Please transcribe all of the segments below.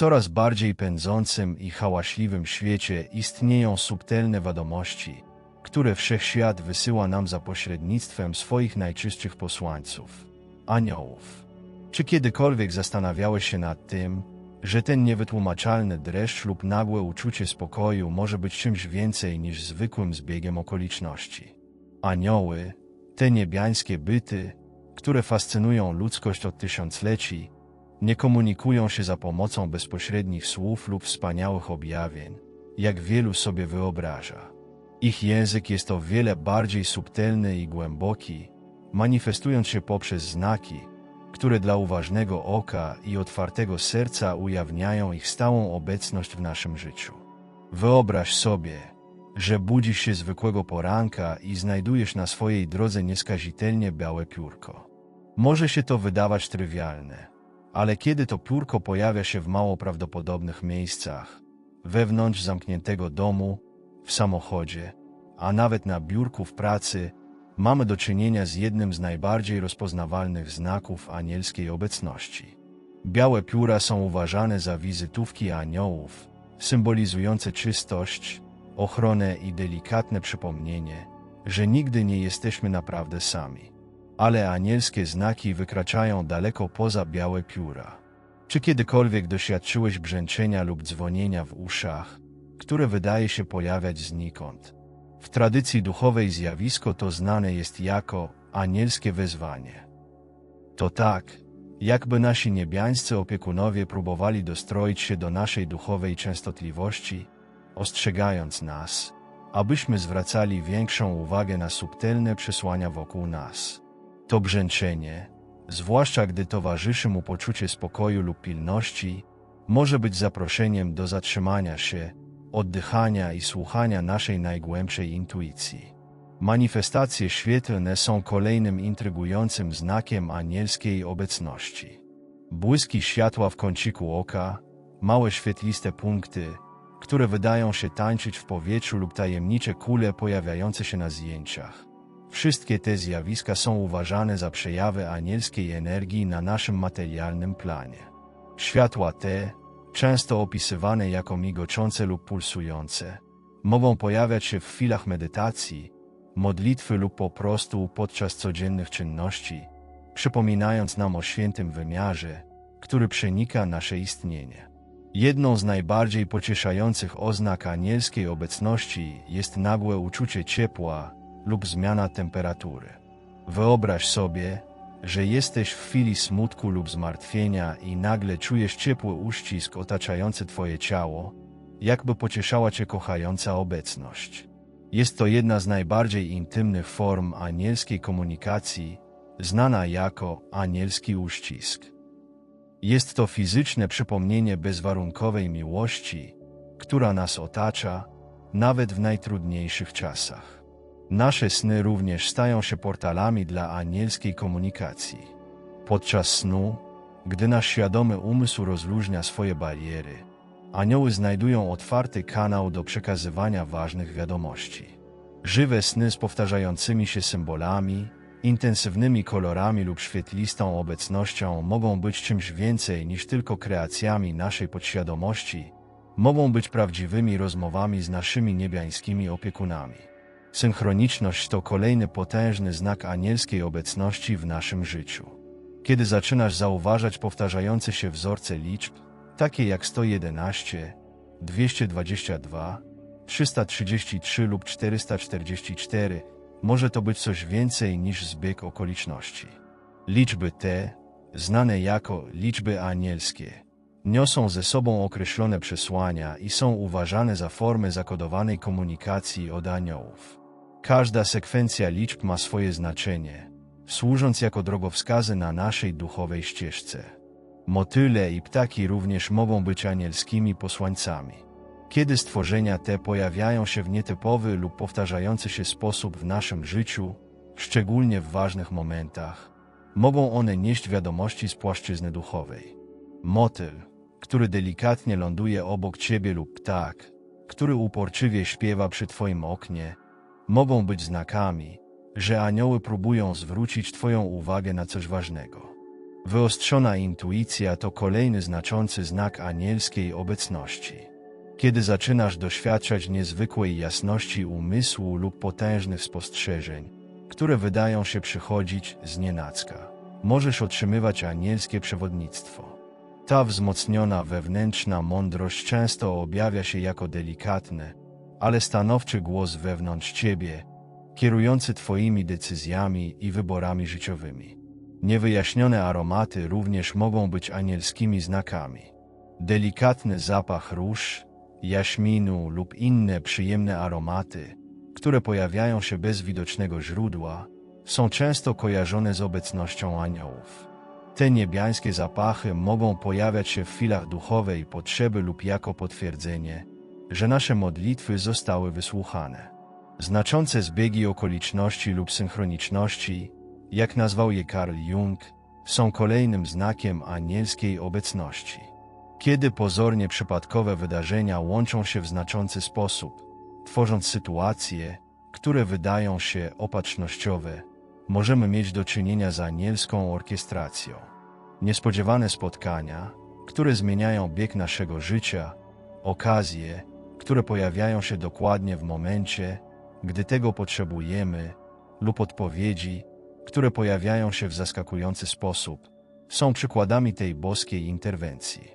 coraz bardziej pędzącym i hałaśliwym świecie istnieją subtelne wiadomości, które wszechświat wysyła nam za pośrednictwem swoich najczystszych posłańców aniołów. Czy kiedykolwiek zastanawiałeś się nad tym, że ten niewytłumaczalny dreszcz lub nagłe uczucie spokoju może być czymś więcej niż zwykłym zbiegiem okoliczności? Anioły, te niebiańskie byty, które fascynują ludzkość od tysiącleci, nie komunikują się za pomocą bezpośrednich słów lub wspaniałych objawień, jak wielu sobie wyobraża. Ich język jest o wiele bardziej subtelny i głęboki, manifestując się poprzez znaki, które dla uważnego oka i otwartego serca ujawniają ich stałą obecność w naszym życiu. Wyobraź sobie, że budzisz się zwykłego poranka i znajdujesz na swojej drodze nieskazitelnie białe piórko. Może się to wydawać trywialne, ale kiedy to piórko pojawia się w mało prawdopodobnych miejscach, wewnątrz zamkniętego domu, w samochodzie, a nawet na biurku w pracy, mamy do czynienia z jednym z najbardziej rozpoznawalnych znaków anielskiej obecności. Białe pióra są uważane za wizytówki aniołów, symbolizujące czystość, ochronę i delikatne przypomnienie, że nigdy nie jesteśmy naprawdę sami. Ale anielskie znaki wykraczają daleko poza białe pióra. Czy kiedykolwiek doświadczyłeś brzęczenia lub dzwonienia w uszach, które wydaje się pojawiać znikąd? W tradycji duchowej zjawisko to znane jest jako anielskie wezwanie. To tak, jakby nasi niebiańscy opiekunowie próbowali dostroić się do naszej duchowej częstotliwości, ostrzegając nas, abyśmy zwracali większą uwagę na subtelne przesłania wokół nas. To brzęczenie, zwłaszcza gdy towarzyszy mu poczucie spokoju lub pilności, może być zaproszeniem do zatrzymania się, oddychania i słuchania naszej najgłębszej intuicji. Manifestacje świetlne są kolejnym intrygującym znakiem anielskiej obecności. Błyski światła w kąciku oka, małe świetliste punkty, które wydają się tańczyć w powietrzu lub tajemnicze kule pojawiające się na zdjęciach. Wszystkie te zjawiska są uważane za przejawy anielskiej energii na naszym materialnym planie. Światła te, często opisywane jako migoczące lub pulsujące, mogą pojawiać się w chwilach medytacji, modlitwy lub po prostu podczas codziennych czynności, przypominając nam o świętym wymiarze, który przenika nasze istnienie. Jedną z najbardziej pocieszających oznak anielskiej obecności jest nagłe uczucie ciepła lub zmiana temperatury. Wyobraź sobie, że jesteś w chwili smutku lub zmartwienia i nagle czujesz ciepły uścisk otaczający Twoje ciało, jakby pocieszała Cię kochająca obecność. Jest to jedna z najbardziej intymnych form anielskiej komunikacji, znana jako anielski uścisk. Jest to fizyczne przypomnienie bezwarunkowej miłości, która nas otacza, nawet w najtrudniejszych czasach. Nasze sny również stają się portalami dla anielskiej komunikacji. Podczas snu, gdy nasz świadomy umysł rozluźnia swoje bariery, anioły znajdują otwarty kanał do przekazywania ważnych wiadomości. Żywe sny z powtarzającymi się symbolami, intensywnymi kolorami lub świetlistą obecnością mogą być czymś więcej niż tylko kreacjami naszej podświadomości, mogą być prawdziwymi rozmowami z naszymi niebiańskimi opiekunami. Synchroniczność to kolejny potężny znak anielskiej obecności w naszym życiu. Kiedy zaczynasz zauważać powtarzające się wzorce liczb, takie jak 111, 222, 333 lub 444, może to być coś więcej niż zbieg okoliczności. Liczby te, znane jako liczby anielskie, niosą ze sobą określone przesłania i są uważane za formy zakodowanej komunikacji od aniołów. Każda sekwencja liczb ma swoje znaczenie, służąc jako drogowskazy na naszej duchowej ścieżce. Motyle i ptaki również mogą być anielskimi posłańcami. Kiedy stworzenia te pojawiają się w nietypowy lub powtarzający się sposób w naszym życiu, szczególnie w ważnych momentach, mogą one nieść wiadomości z płaszczyzny duchowej. Motyl, który delikatnie ląduje obok ciebie lub ptak, który uporczywie śpiewa przy twoim oknie, mogą być znakami, że anioły próbują zwrócić Twoją uwagę na coś ważnego. Wyostrzona intuicja to kolejny znaczący znak anielskiej obecności. Kiedy zaczynasz doświadczać niezwykłej jasności umysłu lub potężnych spostrzeżeń, które wydają się przychodzić z nienacka, możesz otrzymywać anielskie przewodnictwo. Ta wzmocniona wewnętrzna mądrość często objawia się jako delikatny, ale stanowczy głos wewnątrz ciebie, kierujący twoimi decyzjami i wyborami życiowymi. Niewyjaśnione aromaty również mogą być anielskimi znakami. Delikatny zapach róż, jaśminu lub inne przyjemne aromaty, które pojawiają się bez widocznego źródła, są często kojarzone z obecnością aniołów. Te niebiańskie zapachy mogą pojawiać się w chwilach duchowej potrzeby lub jako potwierdzenie, że nasze modlitwy zostały wysłuchane. Znaczące zbiegi okoliczności lub synchroniczności, jak nazwał je Carl Jung, są kolejnym znakiem anielskiej obecności. Kiedy pozornie przypadkowe wydarzenia łączą się w znaczący sposób, tworząc sytuacje, które wydają się opatrznościowe, możemy mieć do czynienia z anielską orkiestracją. Niespodziewane spotkania, które zmieniają bieg naszego życia, okazje, które pojawiają się dokładnie w momencie, gdy tego potrzebujemy, lub odpowiedzi, które pojawiają się w zaskakujący sposób, są przykładami tej boskiej interwencji.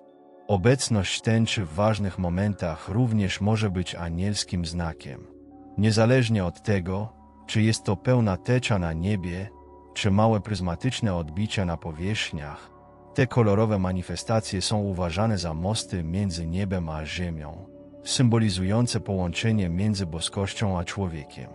Obecność tęczy w ważnych momentach również może być anielskim znakiem. Niezależnie od tego, czy jest to pełna tecza na niebie, czy małe pryzmatyczne odbicia na powierzchniach, te kolorowe manifestacje są uważane za mosty między niebem a ziemią, symbolizujące połączenie między boskością a człowiekiem.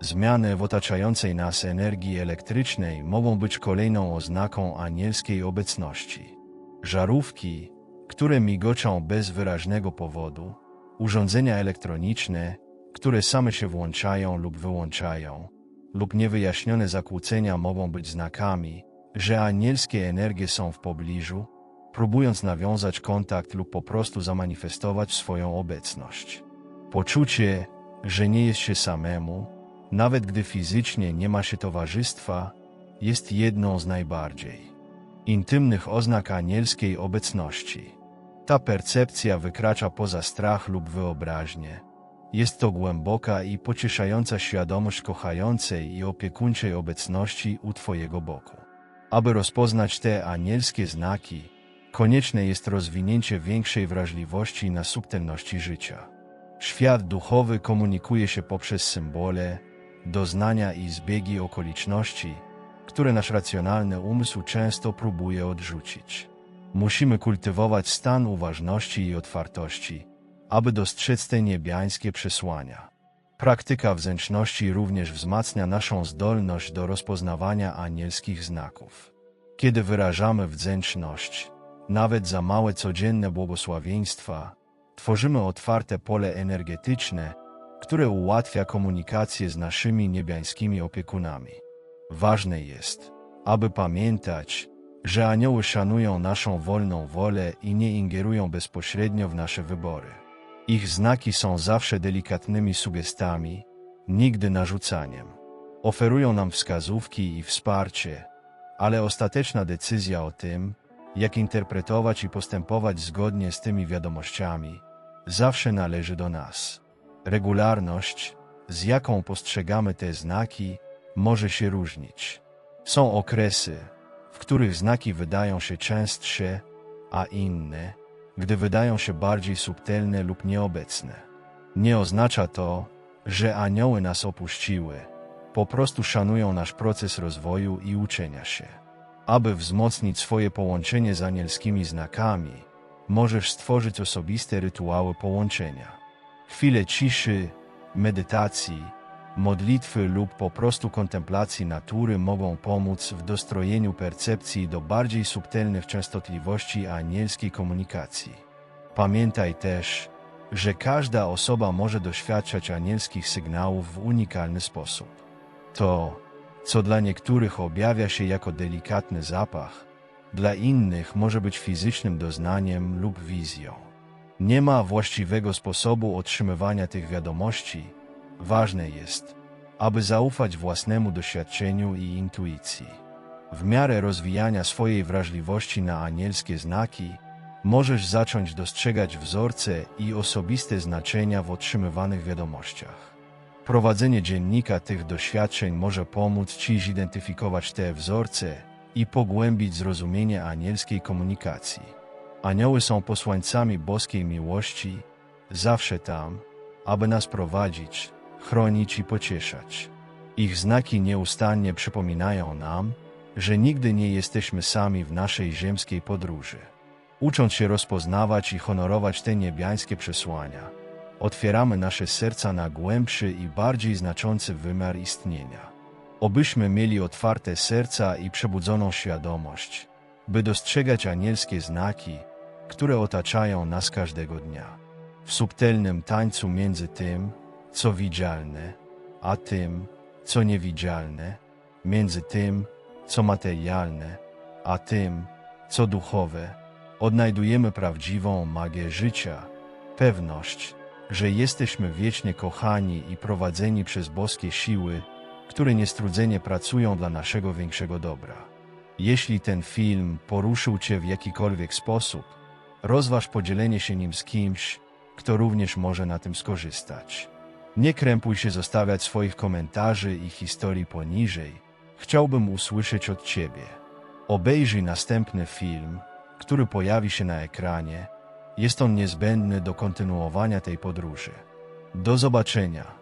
Zmiany w otaczającej nas energii elektrycznej mogą być kolejną oznaką anielskiej obecności. Żarówki, które migoczą bez wyraźnego powodu, urządzenia elektroniczne, które same się włączają lub wyłączają, lub niewyjaśnione zakłócenia mogą być znakami, że anielskie energie są w pobliżu, próbując nawiązać kontakt lub po prostu zamanifestować swoją obecność. Poczucie, że nie jest się samemu, nawet gdy fizycznie nie ma się towarzystwa, jest jedną z najbardziej intymnych oznak anielskiej obecności. Ta percepcja wykracza poza strach lub wyobraźnię. Jest to głęboka i pocieszająca świadomość kochającej i opiekuńczej obecności u Twojego boku. Aby rozpoznać te anielskie znaki, konieczne jest rozwinięcie większej wrażliwości na subtelności życia. Świat duchowy komunikuje się poprzez symbole, doznania i zbiegi okoliczności, które nasz racjonalny umysł często próbuje odrzucić. Musimy kultywować stan uważności i otwartości, aby dostrzec te niebiańskie przesłania. Praktyka wzęczności również wzmacnia naszą zdolność do rozpoznawania anielskich znaków. Kiedy wyrażamy wdzięczność, nawet za małe codzienne błogosławieństwa, tworzymy otwarte pole energetyczne, które ułatwia komunikację z naszymi niebiańskimi opiekunami. Ważne jest, aby pamiętać, że anioły szanują naszą wolną wolę i nie ingerują bezpośrednio w nasze wybory. Ich znaki są zawsze delikatnymi sugestami, nigdy narzucaniem. Oferują nam wskazówki i wsparcie, ale ostateczna decyzja o tym, jak interpretować i postępować zgodnie z tymi wiadomościami, zawsze należy do nas. Regularność, z jaką postrzegamy te znaki, może się różnić. Są okresy, w których znaki wydają się częstsze, a inne, gdy wydają się bardziej subtelne lub nieobecne. Nie oznacza to, że anioły nas opuściły, po prostu szanują nasz proces rozwoju i uczenia się. Aby wzmocnić swoje połączenie z anielskimi znakami, możesz stworzyć osobiste rytuały połączenia. Chwile ciszy, medytacji, modlitwy lub po prostu kontemplacji natury mogą pomóc w dostrojeniu percepcji do bardziej subtelnych częstotliwości anielskiej komunikacji. Pamiętaj też, że każda osoba może doświadczać anielskich sygnałów w unikalny sposób. To, co dla niektórych objawia się jako delikatny zapach, dla innych może być fizycznym doznaniem lub wizją. Nie ma właściwego sposobu otrzymywania tych wiadomości. Ważne jest, aby zaufać własnemu doświadczeniu i intuicji. W miarę rozwijania swojej wrażliwości na anielskie znaki, możesz zacząć dostrzegać wzorce i osobiste znaczenia w otrzymywanych wiadomościach. Prowadzenie dziennika tych doświadczeń może pomóc Ci zidentyfikować te wzorce i pogłębić zrozumienie anielskiej komunikacji. Anioły są posłańcami boskiej miłości, zawsze tam, aby nas prowadzić, chronić i pocieszać. Ich znaki nieustannie przypominają nam, że nigdy nie jesteśmy sami w naszej ziemskiej podróży. Ucząc się rozpoznawać i honorować te niebiańskie przesłania, otwieramy nasze serca na głębszy i bardziej znaczący wymiar istnienia. Obyśmy mieli otwarte serca i przebudzoną świadomość, by dostrzegać anielskie znaki, które otaczają nas każdego dnia. W subtelnym tańcu między tym, co widzialne, a tym, co niewidzialne, między tym, co materialne, a tym, co duchowe, odnajdujemy prawdziwą magię życia, pewność, że jesteśmy wiecznie kochani i prowadzeni przez boskie siły, które niestrudzenie pracują dla naszego większego dobra. Jeśli ten film poruszył Cię w jakikolwiek sposób, rozważ podzielenie się nim z kimś, kto również może na tym skorzystać. Nie krępuj się zostawiać swoich komentarzy i historii poniżej. Chciałbym usłyszeć od Ciebie. Obejrzyj następny film, który pojawi się na ekranie. Jest on niezbędny do kontynuowania tej podróży. Do zobaczenia.